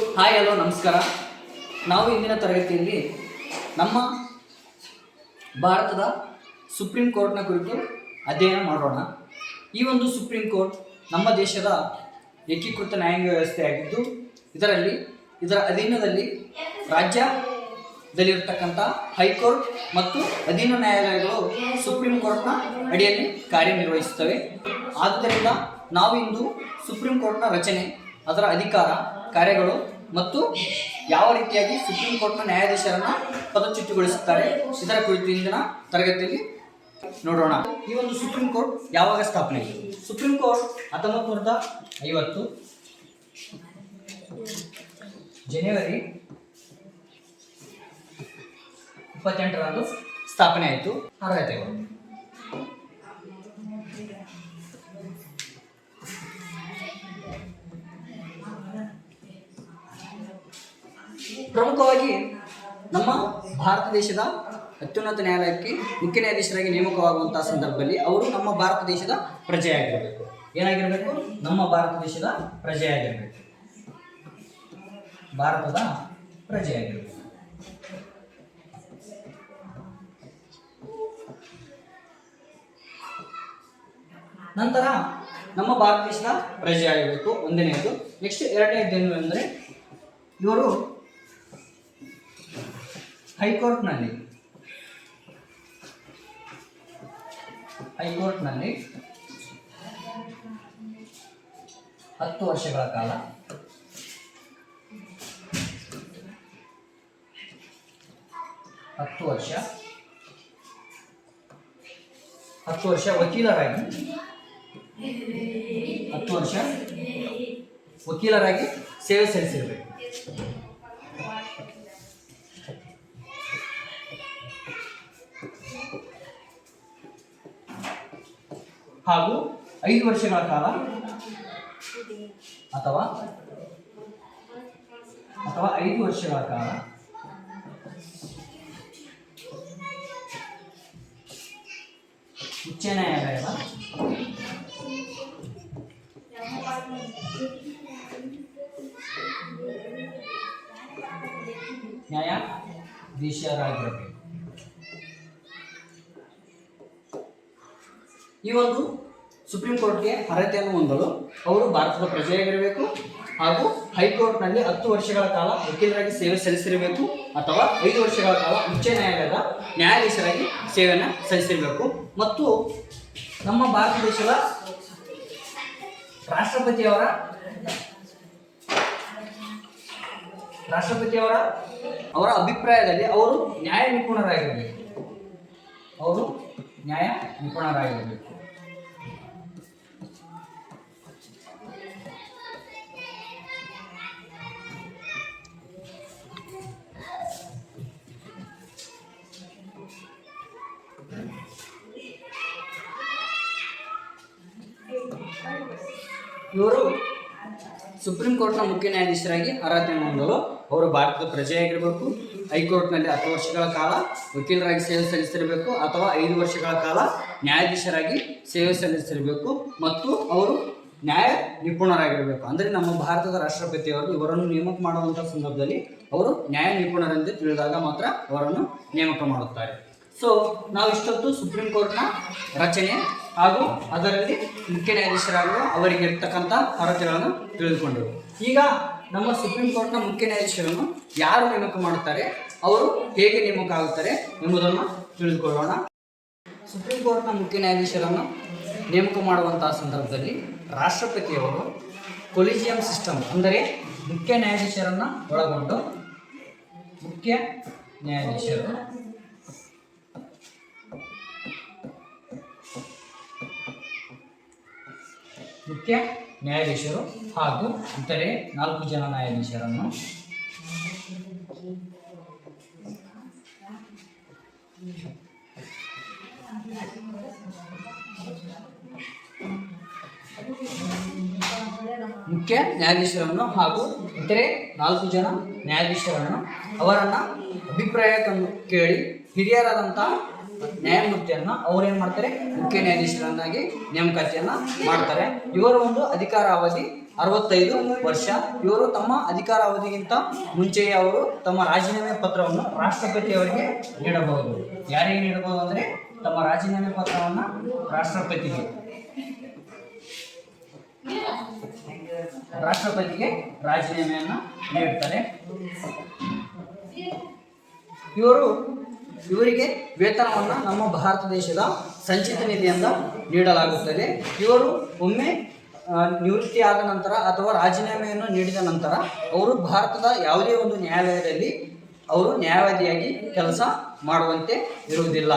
Hi hello ನಮಸ್ಕಾರ. ನಾವು ಇಂದಿನ ತರಗತಿಯಲ್ಲಿ ನಮ್ಮ ಭಾರತದ ಸುಪ್ರೀಂ ಕೋರ್ಟ್ನ ಕುರಿತು ಅಧ್ಯಯನ ಮಾಡೋಣ. ಈ ಒಂದು ಸುಪ್ರೀಂ ಕೋರ್ಟ್ ನಮ್ಮ ದೇಶದ ಏಕೀಕೃತ ನ್ಯಾಯಾಂಗ ವ್ಯವಸ್ಥೆಯಾಗಿದ್ದು, ಇದರಲ್ಲಿ, ಇದರ ಅಧೀನದಲ್ಲಿ ರಾಜ್ಯದಲ್ಲಿರ್ತಕ್ಕಂಥ ಹೈಕೋರ್ಟ್ ಮತ್ತು ಅಧೀನ ನ್ಯಾಯಾಲಯಗಳು ಸುಪ್ರೀಂ ಕೋರ್ಟ್ನ ಅಡಿಯಲ್ಲಿ ಕಾರ್ಯನಿರ್ವಹಿಸುತ್ತವೆ. ಆದ್ದರಿಂದ ನಾವು ಇಂದು ಸುಪ್ರೀಂ ಕೋರ್ಟ್ನ ರಚನೆ, ಅದರ ಅಧಿಕಾರ, ಕಾರ್ಯಗಳು ಮತ್ತು ಯಾವ ರೀತಿಯಾಗಿ ಸುಪ್ರೀಂ ಕೋರ್ಟ್ನ ನ್ಯಾಯಾಧೀಶರನ್ನ ಪದಚ್ಯುತಿಗೊಳಿಸುತ್ತಾರೆ? ಇದರ ಕುರಿತು ಇಂದಿನ ತರಗತಿಯಲ್ಲಿ ನೋಡೋಣ. ಈ ಒಂದು ಸುಪ್ರೀಂ ಕೋರ್ಟ್ ಯಾವಾಗ ಸ್ಥಾಪನೆ ಸುಪ್ರೀಂ ಕೋರ್ಟ್ ಹತ್ತೊಂಬತ್ತು ನೂರದ ಐವತ್ತು ಜನವರಿ ಇಪ್ಪತ್ತೆಂಟರಂದು ಸ್ಥಾಪನೆ ಆಯಿತು. ಅರ್ಹತೆಗಳು ಪ್ರಮುಖವಾಗಿ ನಮ್ಮ ಭಾರತ ದೇಶದ ಅತ್ಯುನ್ನತ ನ್ಯಾಯಾಲಯಕ್ಕೆ ಮುಖ್ಯ ನ್ಯಾಯಾಧೀಶರಾಗಿ ನೇಮಕವಾಗುವಂತಹ ಸಂದರ್ಭದಲ್ಲಿ ಅವರು ನಮ್ಮ ಭಾರತ ದೇಶದ ಪ್ರಜೆಯಾಗಿರಬೇಕು. ಏನಾಗಿರಬೇಕು? ನಮ್ಮ ಭಾರತ ದೇಶದ ಪ್ರಜೆಯಾಗಿರಬೇಕು. ಭಾರತದ ಪ್ರಜೆಯಾಗಿರಬೇಕು. ನಂತರ ನಮ್ಮ ಭಾರತ ದೇಶದ ಪ್ರಜೆಯಾಗಿರಬೇಕು. ಒಂದನೆಯದು. ನೆಕ್ಸ್ಟ್ ಎರಡನೇದು ಏನು ಅಂದರೆ ಇವರು ಹೈಕೋರ್ಟ್ನಲ್ಲಿ. ಹೈಕೋರ್ಟ್ನಲ್ಲಿ ಹತ್ತು ವರ್ಷಗಳ ಕಾಲ. ಹತ್ತು ವರ್ಷ. ಹತ್ತು ವರ್ಷ ವಕೀಲರಾಗಿ. ಹತ್ತು ವರ್ಷ ವಕೀಲರಾಗಿ ಸೇವೆ ಸಲ್ಲಿಸಿರಬೇಕು. ಹಾಗೂ ಐದು ವರ್ಷಗಳ ಕಾಲ ಅಥವಾ ಅಥವಾ ಐದು ವರ್ಷಗಳ ಕಾಲ ಉಚ್ಚ ನ್ಯಾಯಾಲಯದ ನ್ಯಾಯಾಧೀಶರಾಗಿರಬೇಕು. ಈ ಒಂದು ಸುಪ್ರೀಂ ಕೋರ್ಟ್ಗೆ ಅರ್ಹತೆಯನ್ನು ಹೊಂದಲು ಅವರು ಭಾರತದ ಪ್ರಜೆಯಾಗಿರಬೇಕು ಹಾಗೂ ಹೈಕೋರ್ಟ್ನಲ್ಲಿ ಹತ್ತು ವರ್ಷಗಳ ಕಾಲ ವಕೀಲರಾಗಿ ಸೇವೆ ಸಲ್ಲಿಸಿರಬೇಕು ಅಥವಾ ಐದು ವರ್ಷಗಳ ಕಾಲ ಉಚ್ಚ ನ್ಯಾಯಾಲಯದ ನ್ಯಾಯಾಧೀಶರಾಗಿ ಸೇವೆಯನ್ನು ಸಲ್ಲಿಸಿರಬೇಕು. ಮತ್ತು ನಮ್ಮ ಭಾರತ ದೇಶದ ರಾಷ್ಟ್ರಪತಿಯವರ ರಾಷ್ಟ್ರಪತಿಯವರ ಅವರ ಅಭಿಪ್ರಾಯದಲ್ಲಿ ಅವರು ನ್ಯಾಯ ನಿಪುಣರಾಗಿರಬೇಕು. ಅವರು ನ್ಯಾಯ ನಿಪುಣರಾಗಿರಬೇಕು. ಇವರು ಸುಪ್ರೀಂ ಕೋರ್ಟ್ನ ಮುಖ್ಯ ನ್ಯಾಯಾಧೀಶರಾಗಿ ಅರ್ಹತೆಯನ್ನು ಹೊಂದಲು ಅವರು ಭಾರತದ ಪ್ರಜೆಯಾಗಿರಬೇಕು, ಹೈಕೋರ್ಟ್ನಲ್ಲಿ ಹತ್ತು ವರ್ಷಗಳ ಕಾಲ ವಕೀಲರಾಗಿ ಸೇವೆ ಸಲ್ಲಿಸಿರಬೇಕು ಅಥವಾ ಐದು ವರ್ಷಗಳ ಕಾಲ ನ್ಯಾಯಾಧೀಶರಾಗಿ ಸೇವೆ ಸಲ್ಲಿಸಿರಬೇಕು ಮತ್ತು ಅವರು ನ್ಯಾಯ ನಿಪುಣರಾಗಿರಬೇಕು. ಅಂದರೆ ನಮ್ಮ ಭಾರತದ ರಾಷ್ಟ್ರಪತಿಯವರು ಇವರನ್ನು ನೇಮಕ ಮಾಡುವಂಥ ಸಂದರ್ಭದಲ್ಲಿ ಅವರು ನ್ಯಾಯ ನಿಪುಣರೆಂದು ತಿಳಿದಾಗ ಮಾತ್ರ ಅವರನ್ನು ನೇಮಕ ಮಾಡುತ್ತಾರೆ. ಸೊ ನಾವು ಇಷ್ಟೊತ್ತು ಸುಪ್ರೀಂ ಕೋರ್ಟ್ನ ರಚನೆ ಹಾಗೂ ಅದರಲ್ಲಿ ಮುಖ್ಯ ನ್ಯಾಯಾಧೀಶರಾಗುವ ಅವರಿಗೆ ಇರ್ತಕ್ಕಂಥ ಅರ್ಹತೆಗಳನ್ನು ತಿಳಿದುಕೊಂಡೆವು. ಈಗ ನಮ್ಮ ಸುಪ್ರೀಂ ಕೋರ್ಟ್ನ ಮುಖ್ಯ ನ್ಯಾಯಾಧೀಶರನ್ನು ಯಾರು ನೇಮಕ ಮಾಡುತ್ತಾರೆ, ಅವರು ಹೇಗೆ ನೇಮಕ ಆಗುತ್ತಾರೆ ಎಂಬುದನ್ನು ತಿಳಿದುಕೊಳ್ಳೋಣ. ಸುಪ್ರೀಂ ಕೋರ್ಟ್ನ ಮುಖ್ಯ ನ್ಯಾಯಾಧೀಶರನ್ನು ನೇಮಕ ಮಾಡುವಂತಹ ಸಂದರ್ಭದಲ್ಲಿ ರಾಷ್ಟ್ರಪತಿಯವರು ಕೊಲಿಜಿಯಂ ಸಿಸ್ಟಮ್ ಅಂದರೆ ಮುಖ್ಯ ನ್ಯಾಯಾಧೀಶರನ್ನು ಒಳಗೊಂಡು ಮುಖ್ಯ ನ್ಯಾಯಾಧೀಶರು ಮುಖ್ಯ ನ್ಯಾಯಾಧೀಶರು ಹಾಗೂ ಇತರೆ ನಾಲ್ಕು ಜನ ನ್ಯಾಯಾಧೀಶರನ್ನು ಮುಖ್ಯ ನ್ಯಾಯಾಧೀಶರನ್ನು ಹಾಗೂ ಇತರೆ ನಾಲ್ಕು ಜನ ನ್ಯಾಯಾಧೀಶರನ್ನು ಅವರನ್ನ ಅಭಿಪ್ರಾಯ ಕೇಳಿ ಹಿರಿಯರಾದಂಥ ನ್ಯಾಯಮೂರ್ತಿಯನ್ನ ಅವ್ರೇನ್ ಮಾಡ್ತಾರೆ? ಮುಖ್ಯ ನ್ಯಾಯಾಧೀಶರನ್ನಾಗಿ ನೇಮಕಾತಿಯನ್ನ ಮಾಡ್ತಾರೆ. ಇವರ ಒಂದು ಅಧಿಕಾರ ಅವಧಿ ಅರವತ್ತೈದು ವರ್ಷ. ಇವರು ತಮ್ಮ ಅಧಿಕಾರ ಅವಧಿಗಿಂತ ಮುಂಚೆಯೇ ಅವರು ತಮ್ಮ ರಾಜೀನಾಮೆ ಪತ್ರವನ್ನು ರಾಷ್ಟ್ರಪತಿಯವರಿಗೆ ನೀಡಬಹುದು. ಯಾರಿಗೆ ನೀಡಬಹುದು ಅಂದರೆ ತಮ್ಮ ರಾಜೀನಾಮೆ ಪತ್ರವನ್ನು ರಾಷ್ಟ್ರಪತಿಗೆ. ರಾಷ್ಟ್ರಪತಿಗೆ ರಾಜೀನಾಮೆಯನ್ನು ನೀಡ್ತಾರೆ. ಇವರು ಇವರಿಗೆ ವೇತನವನ್ನು ನಮ್ಮ ಭಾರತ ದೇಶದ ಸಂಚಿತ ನಿಧಿಯಿಂದ ನೀಡಲಾಗುತ್ತದೆ. ಇವರು ಒಮ್ಮೆ ನಿವೃತ್ತಿ ಆದ ನಂತರ ಅಥವಾ ರಾಜೀನಾಮೆಯನ್ನು ನೀಡಿದ ನಂತರ ಅವರು ಭಾರತದ ಯಾವುದೇ ಒಂದು ನ್ಯಾಯಾಲಯದಲ್ಲಿ ಅವರು ನ್ಯಾಯವಾದಿಯಾಗಿ ಕೆಲಸ ಮಾಡುವಂತೆ ಇರುವುದಿಲ್ಲ.